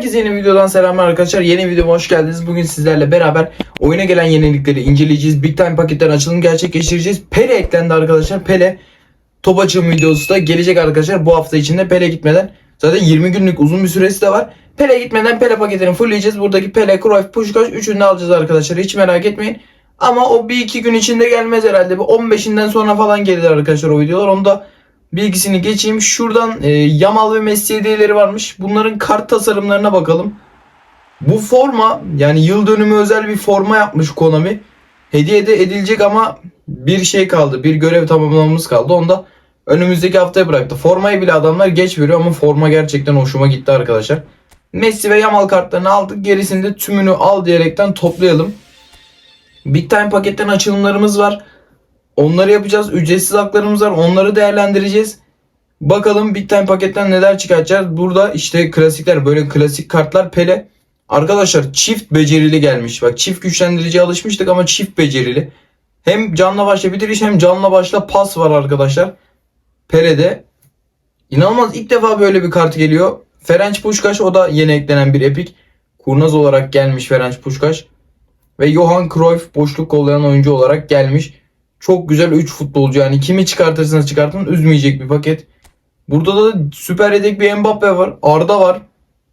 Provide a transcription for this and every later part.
Herkese yeni videodan selamlar arkadaşlar. Yeni videoma hoş geldiniz. Bugün sizlerle beraber oyuna gelen yenilikleri inceleyeceğiz. Big Time paketten açılım gerçekleştireceğiz. Pele eklendi arkadaşlar. Pele top açılım videosu da gelecek arkadaşlar. Bu hafta içinde Pele gitmeden zaten 20 günlük uzun bir süresi de var. Pele gitmeden Pele paketini fullleyeceğiz. Buradaki Pele, Cruyff, Puskas üçünü alacağız arkadaşlar. Hiç merak etmeyin. Ama o bir iki gün içinde gelmez herhalde. Bir 15'inden sonra falan gelir arkadaşlar o videolar. Onu da bilgisini geçeyim. Şuradan e, Yamal ve Messi hediyeleri varmış. Bunların kart tasarımlarına bakalım. Bu forma yani yıl dönümü özel bir forma yapmış Konami. Hediye de edilecek ama bir şey kaldı. Bir görev tamamlamamız kaldı. Onu da önümüzdeki haftaya bıraktı. Formayı bile adamlar geç veriyor ama forma gerçekten hoşuma gitti arkadaşlar. Messi ve Yamal kartlarını aldık. Gerisini de tümünü al diyerekten toplayalım. Big Time paketten açılımlarımız var. Onları yapacağız. Ücretsiz haklarımız var. Onları değerlendireceğiz. Bakalım Big Time paketten neler çıkartacağız. Burada işte klasikler böyle klasik kartlar Pele. Arkadaşlar çift becerili gelmiş. Bak çift güçlendirici alışmıştık ama çift becerili. Hem canla başla bitiriş hem canla başla pas var arkadaşlar. Pele'de. İnanılmaz ilk defa böyle bir kart geliyor. Ferenc Puskas o da yeni eklenen bir epik. Kurnaz olarak gelmiş Ferenc Puskas. Ve Johan Cruyff boşluk kollayan oyuncu olarak gelmiş. Çok güzel 3 futbolcu yani kimi çıkartırsanız çıkartın üzmeyecek bir paket. Burada da süper yedek bir Mbappe var. Arda var.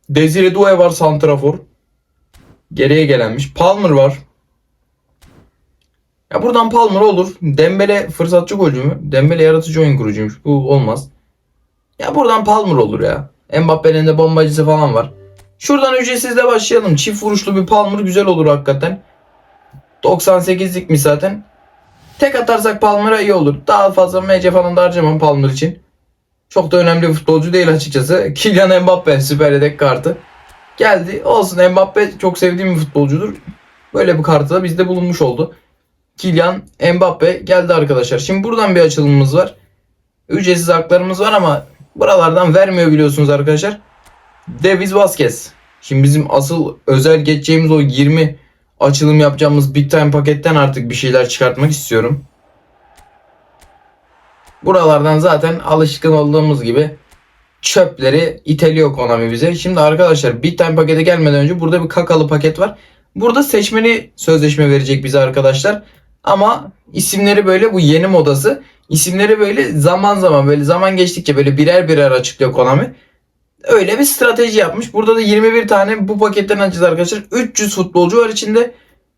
Desire Doué var santrafor. Geriye gelenmiş. Palmer var. Ya buradan Palmer olur. Dembele fırsatçı golcü mü? Dembele yaratıcı oyun kurucuymuş. Bu olmaz. Ya buradan Palmer olur ya. Mbappe'nin de bombacısı falan var. Şuradan ücretsizle başlayalım. Çift vuruşlu bir Palmer güzel olur hakikaten. 98'lik mi zaten? Tek atarsak Palmer'a iyi olur. Daha fazla MC falan da harcamam Palmer için. Çok da önemli bir futbolcu değil açıkçası. Kylian Mbappe süper yedek kartı. Geldi. Olsun Mbappe çok sevdiğim bir futbolcudur. Böyle bir kartı da bizde bulunmuş oldu. Kylian Mbappe geldi arkadaşlar. Şimdi buradan bir açılımımız var. Ücretsiz haklarımız var ama buralardan vermiyor biliyorsunuz arkadaşlar. Davis Vazquez. Şimdi bizim asıl özel geçeceğimiz o 20 açılım yapacağımız Big Time paketten artık bir şeyler çıkartmak istiyorum. Buralardan zaten alışkın olduğumuz gibi çöpleri iteliyor Konami bize. Şimdi arkadaşlar Big Time pakete gelmeden önce burada bir kakalı paket var. Burada seçmeli sözleşme verecek bize arkadaşlar. Ama isimleri böyle bu yeni modası. İsimleri böyle zaman zaman böyle zaman geçtikçe böyle birer birer açıklıyor Konami. Öyle bir strateji yapmış. Burada da 21 tane bu paketten açacağız arkadaşlar. 300 futbolcu var içinde.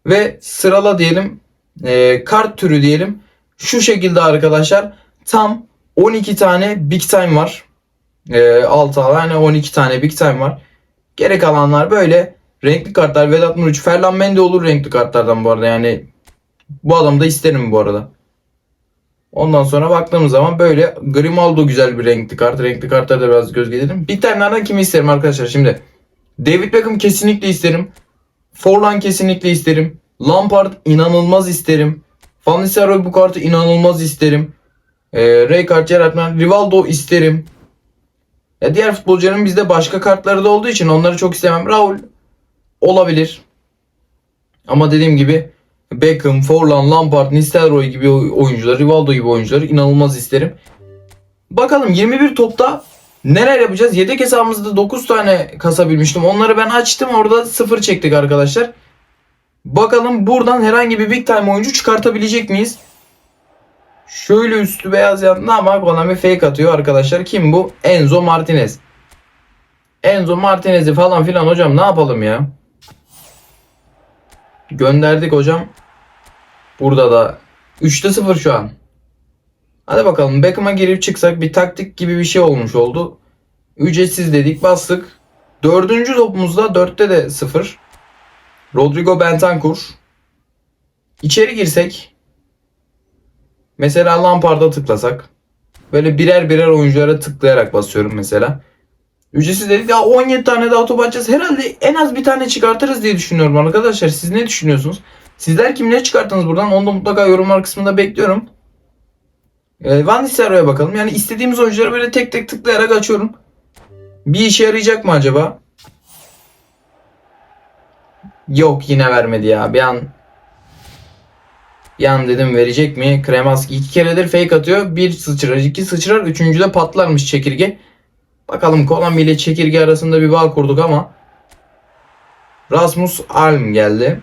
Ve sırala diyelim. E, kart türü diyelim. Şu şekilde arkadaşlar. Tam 12 tane Big Time var. E, 6 tane 12 tane Big Time var. Gerek alanlar böyle renkli kartlar. Vedat Muriç, Ferland Mendy olur renkli kartlardan bu arada. Yani bu adamı da isterim bu arada. Ondan sonra baktığımız zaman böyle Grimaldo güzel bir renkli kart. Renkli kartlara da biraz göz gelelim. Bir tanelerden kimi isterim arkadaşlar şimdi. David Beckham kesinlikle isterim. Forlan kesinlikle isterim. Lampard inanılmaz isterim. Van Nistelrooy bu kartı inanılmaz isterim. Ee, Rijkaard, Gerrard, Rivaldo isterim. Ya diğer futbolcuların bizde başka kartları da olduğu için onları çok istemem. Raul olabilir. Ama dediğim gibi Beckham, Forlan, Lampard, Nistelrooy gibi oyuncular, Rivaldo gibi oyuncuları inanılmaz isterim. Bakalım 21 topta neler yapacağız? Yedek hesabımızda 9 tane kasabilmiştim. Onları ben açtım. Orada 0 çektik arkadaşlar. Bakalım buradan herhangi bir big time oyuncu çıkartabilecek miyiz? Şöyle üstü beyaz yandı ama Konami fake atıyor arkadaşlar. Kim bu? Enzo Martinez. Enzo Martinez'i falan filan hocam ne yapalım ya? Gönderdik hocam. Burada da 3'te 0 şu an. Hadi bakalım Beckham'a girip çıksak bir taktik gibi bir şey olmuş oldu. Ücretsiz dedik bastık. Dördüncü topumuzda 4'te de 0. Rodrigo Bentancur. İçeri girsek. Mesela Lampard'a tıklasak. Böyle birer birer oyunculara tıklayarak basıyorum mesela. Ücretsiz dedik ya 17 tane daha top açacağız. Herhalde en az bir tane çıkartırız diye düşünüyorum arkadaşlar. Siz ne düşünüyorsunuz? Sizler kimleri çıkarttınız buradan? Onu da mutlaka yorumlar kısmında bekliyorum. Ee, Van Nistelrooy'a bakalım. Yani istediğimiz oyuncuları böyle tek tek tıklayarak açıyorum. Bir işe yarayacak mı acaba? Yok yine vermedi ya. Bir an bir an dedim verecek mi? Kremaski iki keredir fake atıyor. Bir sıçrar, iki sıçrar. Üçüncüde patlarmış çekirge. Bakalım Konami ile çekirge arasında bir bağ kurduk ama Rasmus Alm geldi.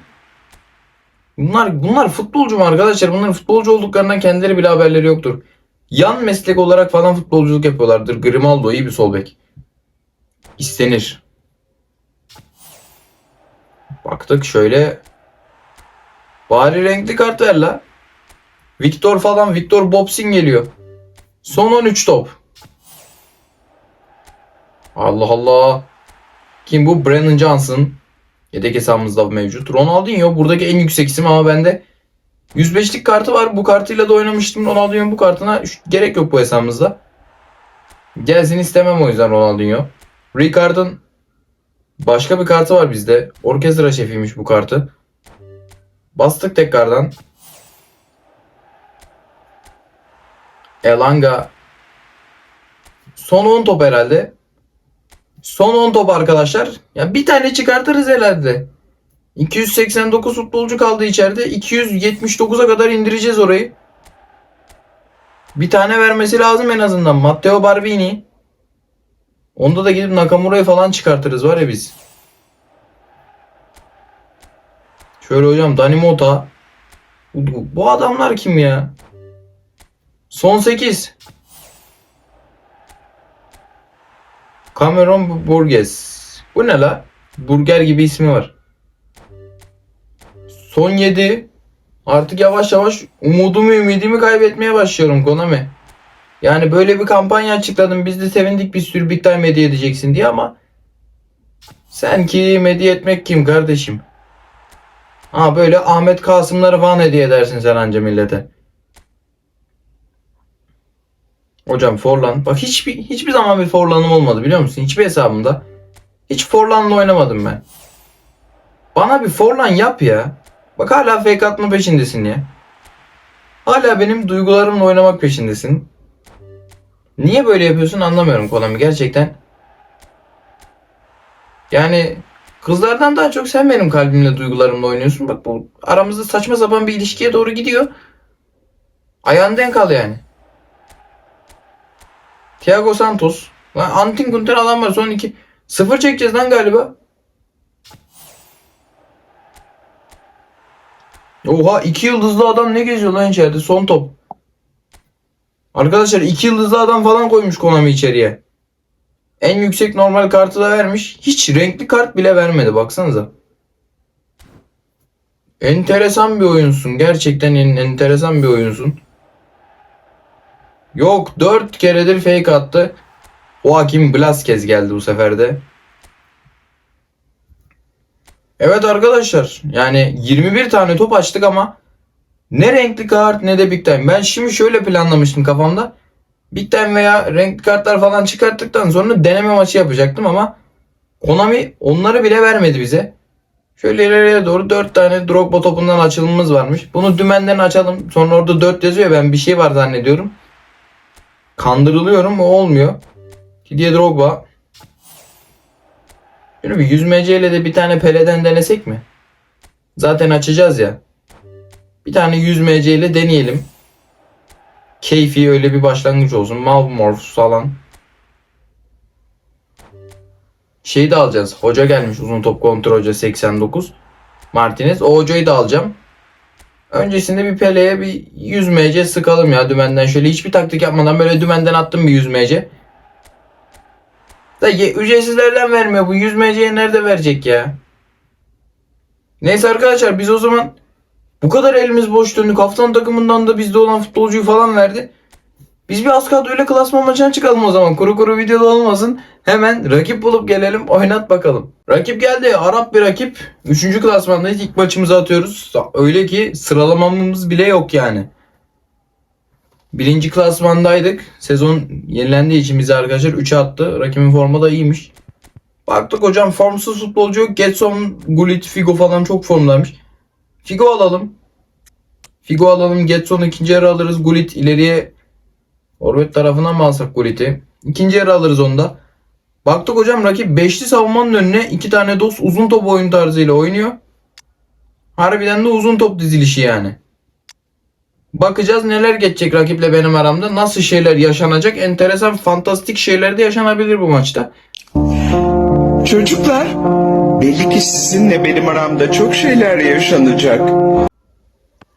Bunlar bunlar futbolcu mu arkadaşlar? Bunların futbolcu olduklarından kendileri bile haberleri yoktur. Yan meslek olarak falan futbolculuk yapıyorlardır. Grimaldo iyi bir sol bek. İstenir. Baktık şöyle. Bari renkli kart ver la. Victor falan Victor Bobsin geliyor. Son 13 top. Allah Allah. Kim bu? Brennan Johnson. Yedek hesabımızda mevcut. Ronaldinho buradaki en yüksek isim ama bende 105'lik kartı var. Bu kartıyla da oynamıştım. Ronaldinho'nun bu kartına gerek yok bu hesabımızda. Gelsin istemem o yüzden Ronaldinho. Ricard'ın başka bir kartı var bizde. Orkestra şefiymiş bu kartı. Bastık tekrardan. Elanga. Son 10 top herhalde. Son 10 top arkadaşlar. Ya bir tane çıkartırız herhalde. 289 futbolcu kaldı içeride. 279'a kadar indireceğiz orayı. Bir tane vermesi lazım en azından. Matteo Barbini. Onda da gidip Nakamura'yı falan çıkartırız var ya biz. Şöyle hocam Dani Mota. Bu, adamlar kim ya? Son 8. Cameron Burgess. Bu ne la? Burger gibi ismi var. Son 7. Artık yavaş yavaş umudumu ümidimi kaybetmeye başlıyorum Konami. Yani böyle bir kampanya açıkladım. Biz de sevindik bir sürü Big Time hediye edeceksin diye ama sen kim hediye etmek kim kardeşim? Ha böyle Ahmet Kasımları falan hediye edersin sen anca millete. Hocam Forlan. Bak hiçbir hiçbir zaman bir Forlan'ım olmadı biliyor musun? Hiçbir hesabımda. Hiç Forlan'la oynamadım ben. Bana bir Forlan yap ya. Bak hala fake atma peşindesin ya. Hala benim duygularımla oynamak peşindesin. Niye böyle yapıyorsun anlamıyorum Konami gerçekten. Yani kızlardan daha çok sen benim kalbimle duygularımla oynuyorsun. Bak bu aramızda saçma sapan bir ilişkiye doğru gidiyor. Ayağını denk al yani. Thiago Santos. Lan Antin Gunter alan var son iki. Sıfır çekeceğiz lan galiba. Oha iki yıldızlı adam ne geziyor lan içeride son top. Arkadaşlar iki yıldızlı adam falan koymuş Konami içeriye. En yüksek normal kartı da vermiş. Hiç renkli kart bile vermedi baksanıza. Enteresan bir oyunsun. Gerçekten en, enteresan bir oyunsun. Yok 4 keredir fake attı. Joaquim Blasquez geldi bu sefer de. Evet arkadaşlar yani 21 tane top açtık ama ne renkli kart ne de Big Time. Ben şimdi şöyle planlamıştım kafamda. Big Time veya renkli kartlar falan çıkarttıktan sonra deneme maçı yapacaktım ama Konami onları bile vermedi bize. Şöyle ileriye doğru 4 tane Drogba topundan açılımımız varmış. Bunu dümenden açalım. Sonra orada 4 yazıyor. Ben bir şey var zannediyorum. Kandırılıyorum o olmuyor. Didier Drogba. Şöyle bir 100 MC ile de bir tane Pele'den denesek mi? Zaten açacağız ya. Bir tane 100 MC ile deneyelim. Keyfi öyle bir başlangıç olsun. Malmorphs falan. Şeyi de alacağız. Hoca gelmiş uzun top kontrol hoca 89. Martinez. O hocayı da alacağım. Öncesinde bir Pele'ye bir 100 MC sıkalım ya dümenden şöyle hiçbir taktik yapmadan böyle dümenden attım bir 100 MC. Da ücretsizlerden vermiyor bu 100 MC'yi nerede verecek ya? Neyse arkadaşlar biz o zaman bu kadar elimiz boş döndük. Haftanın takımından da bizde olan futbolcuyu falan verdi. Biz bir az kadroyla klasman maçına çıkalım o zaman. Kuru kuru videoda olmasın. Hemen rakip bulup gelelim oynat bakalım. Rakip geldi. Arap bir rakip. Üçüncü klasmandayız. İlk maçımızı atıyoruz. Öyle ki sıralamamız bile yok yani. Birinci klasmandaydık. Sezon yenilendiği için bize arkadaşlar 3'e attı. Rakibin formu da iyiymiş. Baktık hocam formsuz futbolcu yok. Getson, Gullit, Figo falan çok formdaymış. Figo alalım. Figo alalım. Getson'u ikinci yarı alırız. Gullit ileriye Orvet tarafına mı alsak Gullit'i? İkinci yarı alırız onda. Baktık hocam rakip beşli savunmanın önüne iki tane dost uzun top oyun tarzıyla oynuyor. Harbiden de uzun top dizilişi yani. Bakacağız neler geçecek rakiple benim aramda. Nasıl şeyler yaşanacak. Enteresan, fantastik şeyler de yaşanabilir bu maçta. Çocuklar, Belli ki sizinle benim aramda çok şeyler yaşanacak.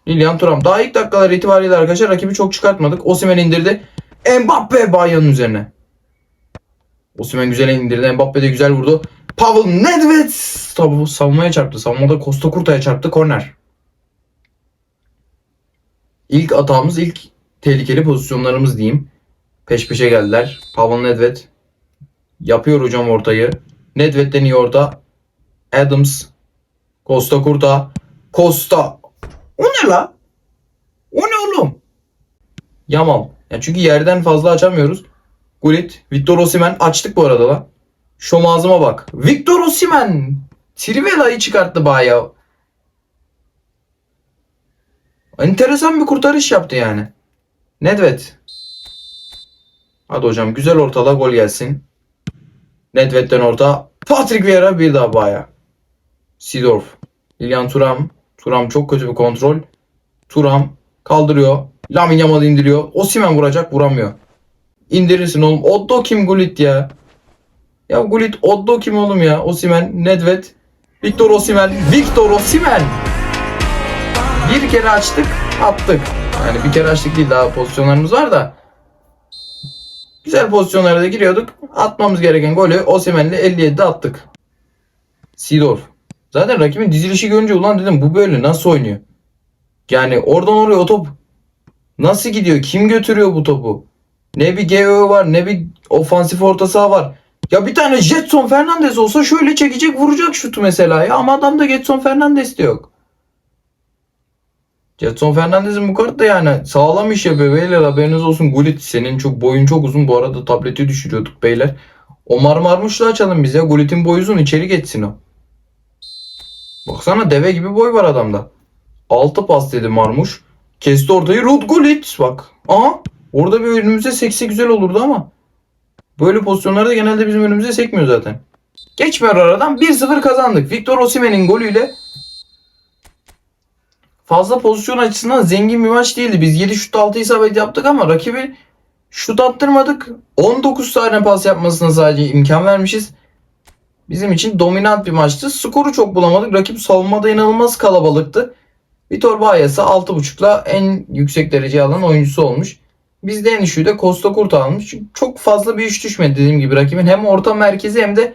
Lilian Thuram. Daha ilk dakikalar itibariyle arkadaşlar rakibi çok çıkartmadık. Osimhen indirdi. Mbappe Bayern'in üzerine. Osimhen güzel indirdi. Mbappe de güzel vurdu. Pavel Nedved Tabu savunmaya çarptı. Savunmada Costa Curta'ya çarptı. Korner. İlk atağımız, ilk tehlikeli pozisyonlarımız diyeyim. Peş peşe geldiler. Pavel Nedved yapıyor hocam ortayı. Nedved'den iyi orta. Adams. Costa Curta. Costa. O ne la? O ne oğlum? Yamal. Yani çünkü yerden fazla açamıyoruz. Gullit. Victor Osimhen açtık bu arada lan. Şom ağzıma bak. Victor Osimhen. Trivela'yı çıkarttı bayağı. Enteresan bir kurtarış yaptı yani. Nedved. Hadi hocam güzel ortada gol gelsin. Nedved'den orta. Patrick Vieira bir daha bayağı. Sidorf. Lilian Thuram. Thuram çok kötü bir kontrol. Thuram kaldırıyor. Lamin Yamal indiriyor. Osimhen vuracak vuramıyor. İndirirsin oğlum. Oddo kim Gullit ya? Ya Gullit Oddo kim oğlum ya? Osimhen, Nedved, Victor Osimhen, Victor Osimhen. Bir kere açtık, attık. Yani bir kere açtık değil daha pozisyonlarımız var da. Güzel pozisyonlara da giriyorduk. Atmamız gereken golü Osimhen'le 57'de attık. Seedorf. Zaten rakibin dizilişi görünce ulan dedim bu böyle nasıl oynuyor? Yani oradan oraya o top nasıl gidiyor? Kim götürüyor bu topu? Ne bir GO var ne bir ofansif orta saha var. Ya bir tane Jetson Fernandez olsa şöyle çekecek vuracak şutu mesela ya. Ama adamda Jetson Fernandez de yok. Jetson Fernandez'in bu kartta yani sağlam iş yapıyor beyler haberiniz olsun. Gullit senin çok boyun çok uzun bu arada tableti düşürüyorduk beyler. Omar Marmuş'la açalım biz ya. Gullit'in boyu uzun içeri geçsin o. Baksana deve gibi boy var adamda. 6 pas dedi Marmuş. Kesti ortayı Gullit bak. Aha orada bir önümüze sekse güzel olurdu ama. Böyle pozisyonlarda genelde bizim önümüze sekmiyor zaten. Geçmiyor aradan 1-0 kazandık. Victor Osimhen'in golüyle fazla pozisyon açısından zengin bir maç değildi. Biz 7 şut 6 isabet yaptık ama rakibi şut attırmadık. 19 tane pas yapmasına sadece imkan vermişiz. Bizim için dominant bir maçtı. Skoru çok bulamadık. Rakip savunmada inanılmaz kalabalıktı. Vitor Bayas'a 6.5'la en yüksek derece alan oyuncusu olmuş. Bizde en düşüğü de Costa Curta almış. Çok fazla bir iş düşmedi dediğim gibi rakibin. Hem orta merkezi hem de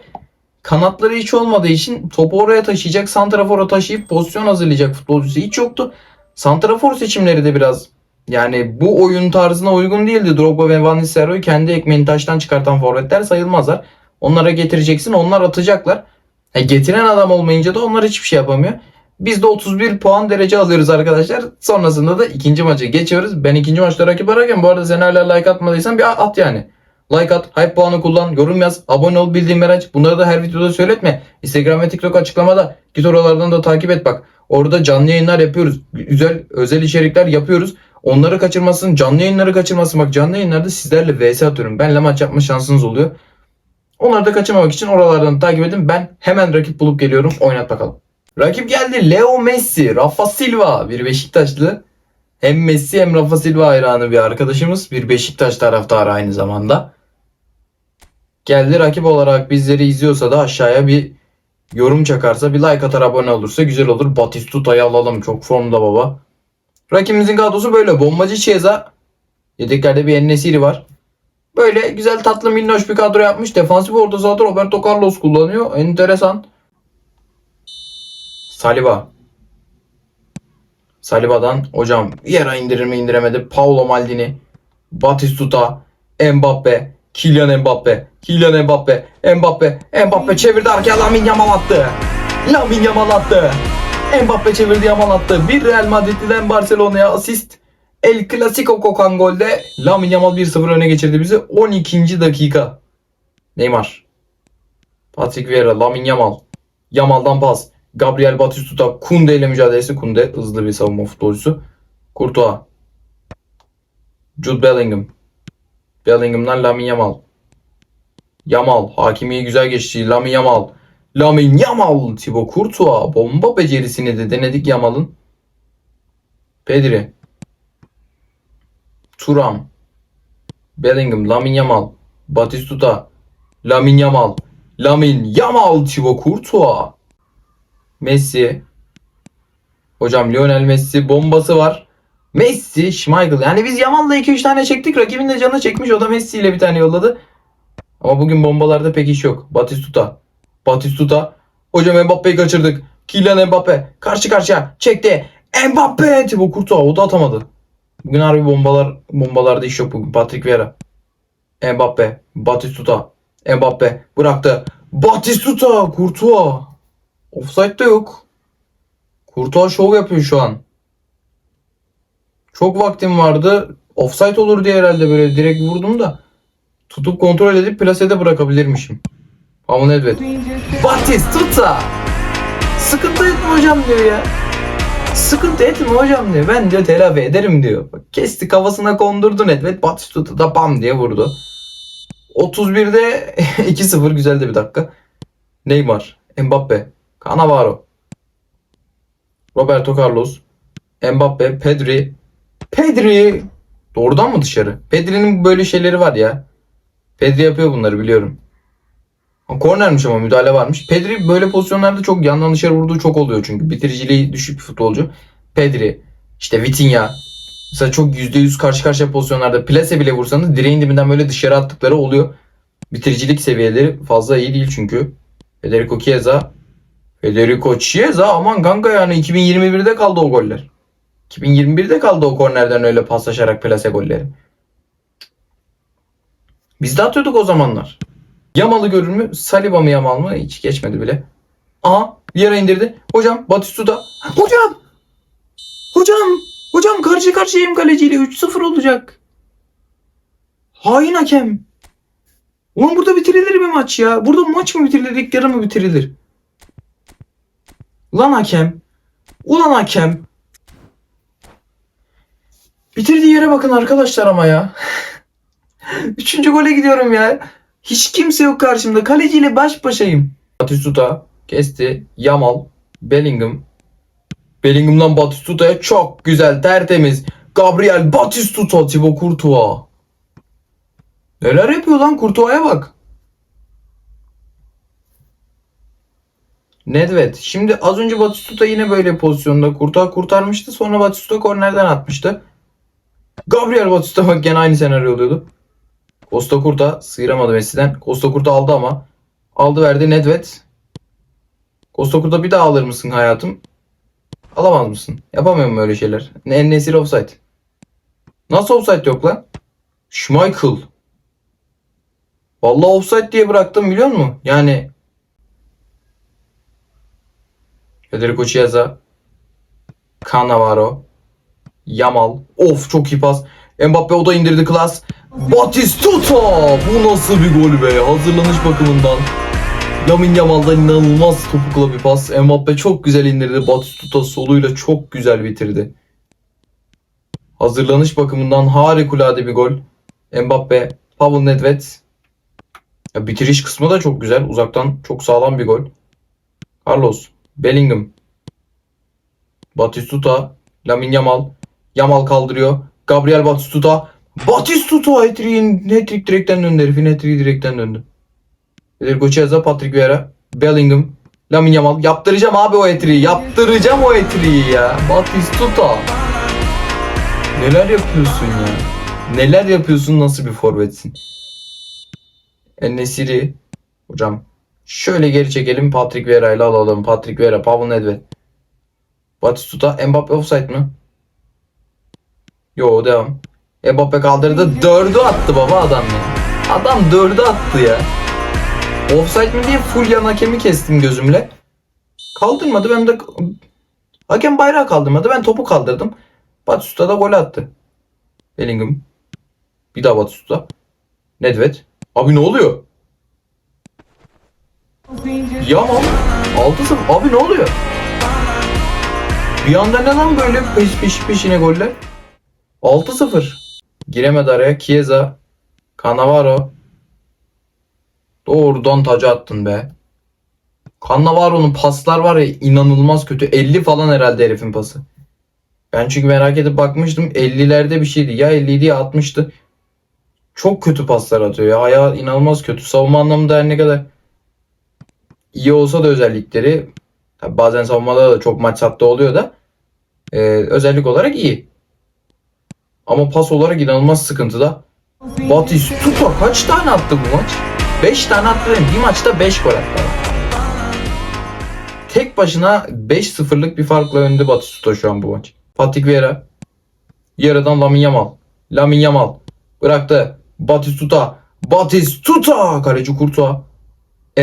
kanatları hiç olmadığı için topu oraya taşıyacak, santrafora taşıyıp pozisyon hazırlayacak futbolcusu hiç yoktu. Santrafor seçimleri de biraz yani bu oyun tarzına uygun değildi. Drogba ve Van Nistelrooy kendi ekmeğini taştan çıkartan forvetler sayılmazlar. Onlara getireceksin, onlar atacaklar. E, getiren adam olmayınca da onlar hiçbir şey yapamıyor. Biz de 31 puan derece alıyoruz arkadaşlar. Sonrasında da ikinci maça geçiyoruz. Ben ikinci maçta rakip ararken bu arada sen hala like atmadıysan bir at yani. Like at, hype puanı kullan, yorum yaz, abone ol, bildirimleri aç. Bunları da her videoda söyletme. Instagram ve TikTok açıklamada. Git oralardan da takip et bak. Orada canlı yayınlar yapıyoruz. Güzel özel içerikler yapıyoruz. Onları kaçırmasın, canlı yayınları kaçırmasın. Bak canlı yayınlarda sizlerle vs atıyorum. Benle maç yapma şansınız oluyor. Onları da kaçırmamak için oralardan takip edin. Ben hemen rakip bulup geliyorum. Oynat bakalım. Rakip geldi. Leo Messi, Rafa Silva. Bir Beşiktaşlı. Hem Messi hem Rafa Silva hayranı bir arkadaşımız. Bir Beşiktaş taraftarı aynı zamanda. Geldi rakip olarak bizleri izliyorsa da aşağıya bir yorum çakarsa bir like atar abone olursa güzel olur. Batistuta'yı alalım. Çok formda baba. Rakibimizin kadrosu böyle. Bombacı Chiesa. Yedeklerde bir Ennesiri var. Böyle güzel tatlı minnoş bir kadro yapmış. Defansif orta sahada Roberto Carlos kullanıyor. Enteresan. Saliba. Saliba'dan hocam yere indirir mi indiremedi. Paulo Maldini. Batistuta. Mbappe. Kylian Mbappe. Kylian Mbappe. Mbappe. Mbappe çevirdi arkaya Lamine Yamal attı. Lamine Yamal attı. Mbappe çevirdi Yamal attı. Bir Real Madrid'den Barcelona'ya asist. El Clasico kokan golde Lamine Yamal 1-0 öne geçirdi bizi. 12. dakika. Neymar. Patrick Vieira, Lamine Yamal. Yamal'dan pas. Gabriel Batistuta Kunde ile mücadelesi. Kunde hızlı bir savunma futbolcusu. Courtois. Jude Bellingham. Bellingham'dan Lamine Yamal. Yamal. Hakimiyi güzel geçti. Lamine Yamal. Lamine Yamal. Thibaut Courtois. Bomba becerisini de denedik Yamal'ın. Pedri. Turam. Bellingham. Lamine Yamal. Batistuta. Lamine Yamal. Lamine Yamal. Thibaut Courtois. Messi. Hocam Lionel Messi bombası var. Messi, Schmeichel. Yani biz Yamal'la 2-3 tane çektik. Rakibin de canı çekmiş. O da Messi ile bir tane yolladı. Ama bugün bombalarda pek iş yok. Batistuta. Batistuta. Hocam Mbappe'yi kaçırdık. Kylian Mbappe. Karşı karşıya. Çekti. Mbappe. Thibaut Courtois. O da atamadı. Bugün harbi bombalar bombalarda iş yok bugün. Patrick Vieira. Mbappe. Batistuta. Mbappe. Bıraktı. Batistuta. Courtois. Offside de yok. Courtois şov yapıyor şu an. Çok vaktim vardı. Offside olur diye herhalde böyle direkt vurdum da. Tutup kontrol edip plasede bırakabilirmişim. Ama evet. Batistuta. Sıkıntı etme hocam diyor ya. Sıkıntı etme hocam diyor. Ben diyor telafi ederim diyor. Kesti kafasına kondurdu Nedved. Batistuta da bam diye vurdu. 31'de 2-0 güzel de bir dakika. Neymar, Mbappe, Cannavaro, Roberto Carlos, Mbappe, Pedri. Pedri! Doğrudan mı dışarı? Pedri'nin böyle şeyleri var ya. Pedri yapıyor bunları biliyorum. Kornermiş ama müdahale varmış. Pedri böyle pozisyonlarda çok yandan dışarı vurduğu çok oluyor çünkü. Bitiriciliği düşük bir futbolcu. Pedri, işte Vitinha. Mesela çok %100 karşı karşıya pozisyonlarda plase bile vursanız direğin dibinden böyle dışarı attıkları oluyor. Bitiricilik seviyeleri fazla iyi değil çünkü. Federico Chiesa. Federico Chiesa aman kanka yani 2021'de kaldı o goller. 2021'de kaldı o kornerden öyle paslaşarak plase golleri. Biz de atıyorduk o zamanlar. Yamal'ı görür mü? Saliba mı Yamal mı? Hiç geçmedi bile. Aha bir indirdi. Hocam Batistuta. Hocam! Hocam! Hocam karşı karşıyayım kaleciyle. 3-0 olacak. Hain hakem. Ulan burada bitirilir mi maç ya? Burada maç mı bitirilir? İlk yarı mı bitirilir? Ulan hakem. Ulan hakem. Bitirdiği yere bakın arkadaşlar ama ya. Üçüncü gole gidiyorum ya. Hiç kimse yok karşımda. Kaleciyle baş başayım. Batistuta kesti. Yamal. Bellingham. Bellingham'dan Batistuta'ya çok güzel tertemiz. Gabriel Batistuta Thibaut Courtois. Neler yapıyor lan Courtois'a bak. Nedved. Şimdi az önce Batistuta yine böyle pozisyonda Courtois kurtarmıştı. Sonra Batistuta kornerden atmıştı. Gabriel Batistuta bak gene aynı senaryo oluyordu. Costa Curta sıyıramadı Messi'den. Costa Curta aldı ama. Aldı verdi Nedved. Costa Curta bir daha alır mısın hayatım? Alamaz mısın? Yapamıyorum öyle şeyler. En nesir offside. Nasıl offside yok lan? Schmeichel. Vallahi offside diye bıraktım biliyor musun? Yani Federico Chiesa Cannavaro Yamal. Of çok iyi pas. Mbappe o da indirdi klas. Batistuta! Bu nasıl bir gol be? Hazırlanış bakımından. Lamine Yamal'dan inanılmaz topukla bir pas. Mbappe çok güzel indirdi. Batistuta soluyla çok güzel bitirdi. Hazırlanış bakımından harikulade bir gol. Mbappe, Pavel Nedved. Ya bitiriş kısmı da çok güzel. Uzaktan çok sağlam bir gol. Carlos, Bellingham, Batistuta, Lamine Yamal. Yamal kaldırıyor. Gabriel Batistuta. Batistuta hat-trick'in hat-trick direkten döndü herifin hat-trick'i direkten döndü. Federico Chiesa, Patrick Vieira, Bellingham, Lamine Yamal. Yaptıracağım abi o hat-trick'i. Yaptıracağım o hat-trick'i ya. Batistuta. Neler yapıyorsun ya? Neler yapıyorsun nasıl bir forvetsin? Enesiri. Hocam şöyle geri çekelim Patrick Vieira ile alalım. Patrick Vieira, Pavel Nedved. Batistuta, Mbappe offside mı? Yo devam. Mbappe kaldırdı. Dördü attı baba adam ya. Adam dördü attı ya. Offside mi diye full yan hakemi kestim gözümle. Kaldırmadı ben de hakem bayrağı kaldırmadı. Ben topu kaldırdım. Batistuta da gol attı. Bellingham. Bir daha Batistuta. Nedved. Abi ne oluyor? Yamal. 6-0. Abi ne oluyor? Bir anda ne lan böyle peş peş peşine goller? 6-0. Giremedi araya. Chiesa. Cannavaro. Doğrudan taca attın be. Cannavaro'nun paslar var ya inanılmaz kötü. 50 falan herhalde herifin pası. Ben çünkü merak edip bakmıştım. 50'lerde bir şeydi. Ya 50'ydi ya 60'tı. Çok kötü paslar atıyor ya. Ayağı inanılmaz kötü. Savunma anlamında her ne kadar iyi olsa da özellikleri bazen savunmada da çok maç sattığı oluyor da e, özellik olarak iyi. Ama pas olarak inanılmaz sıkıntıda. Batistuta kaç tane attı bu maç? 5 tane attı dedim. Bir maçta 5 gol attı. Tek başına 5-0'lık bir farkla önde Batistuta şu an bu maç. Patrick Vieira. Vieira'dan Lamin Yamal. Lamin Yamal. Bıraktı. Batistuta. Batistuta. Kaleci Kurtuğa.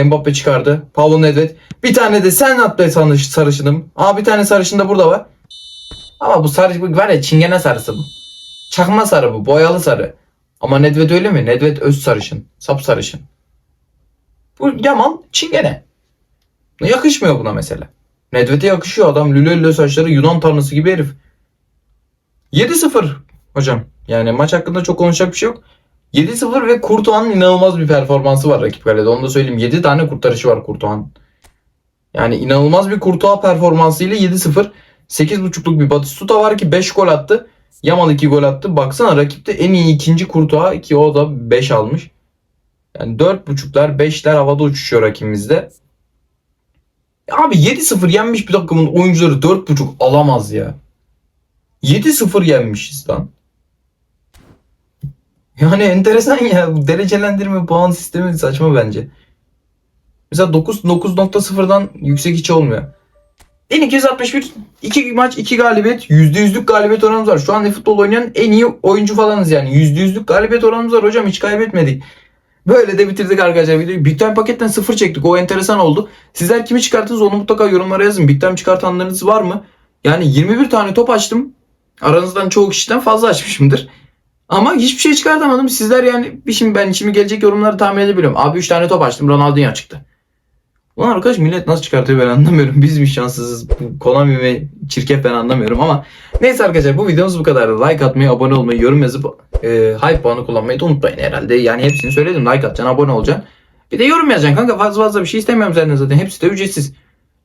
Mbappe çıkardı. Pavlo Nedved. Bir tane de sen at be sarışınım. Aa bir tane sarışın da burada var. Ama bu sarı var ya çingene sarısı bu. Çakma sarı bu. Boyalı sarı. Ama Nedved öyle mi? Nedved öz sarışın. Sap sarışın. Bu Yamal çingene. Yakışmıyor buna mesela. Nedved'e yakışıyor adam. Lüle lüle saçları Yunan tanrısı gibi herif. 7-0 hocam. Yani maç hakkında çok konuşacak bir şey yok. 7-0 ve Kurtuğan'ın inanılmaz bir performansı var rakip kalede. Onu da söyleyeyim. 7 tane kurtarışı var Kurtuğan. Yani inanılmaz bir Kurtuğa performansıyla 7-0. 8.5'luk bir Batistuta var ki 5 gol attı. Yamal 2 gol attı. Baksana rakipte en iyi ikinci Kurtuğa ki o da 5 almış. Yani 4.5'ler 5'ler havada uçuşuyor rakibimizde. Abi 7-0 yenmiş bir takımın oyuncuları 4.5 alamaz ya. 7-0 yenmişiz lan. Yani enteresan ya. Bu derecelendirme puan sistemi saçma bence. Mesela 9 9.0'dan yüksek hiç olmuyor. 1261 2 maç 2 galibiyet %100'lük galibiyet oranımız var. Şu an futbol oynayan en iyi oyuncu falanız yani. %100'lük galibiyet oranımız var hocam hiç kaybetmedik. Böyle de bitirdik arkadaşlar videoyu. Big Time paketten sıfır çektik. O enteresan oldu. Sizler kimi çıkarttınız onu mutlaka yorumlara yazın. Big Time çıkartanlarınız var mı? Yani 21 tane top açtım. Aranızdan çoğu kişiden fazla açmışımdır. Ama hiçbir şey çıkartamadım. Sizler yani şimdi ben içimi gelecek yorumları tahmin edebiliyorum. Abi 3 tane top açtım. Ronaldinho çıktı. Ulan arkadaş millet nasıl çıkartıyor ben anlamıyorum. Biz mi şanssızız? Konami mi çirkef ben anlamıyorum ama neyse arkadaşlar bu videomuz bu kadar. Like atmayı, abone olmayı, yorum yazıp e, hype puanı kullanmayı da unutmayın herhalde. Yani hepsini söyledim. Like atacaksın, abone olacaksın. Bir de yorum yazacaksın kanka. Fazla fazla bir şey istemiyorum senden zaten. Hepsi de ücretsiz.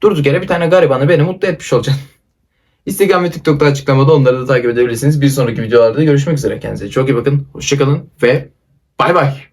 Durduk yere bir tane garibanı beni mutlu etmiş olacaksın. Instagram ve TikTok'ta açıklamada onları da takip edebilirsiniz. Bir sonraki videolarda görüşmek üzere. Kendinize çok iyi bakın. Hoşçakalın ve bay bay.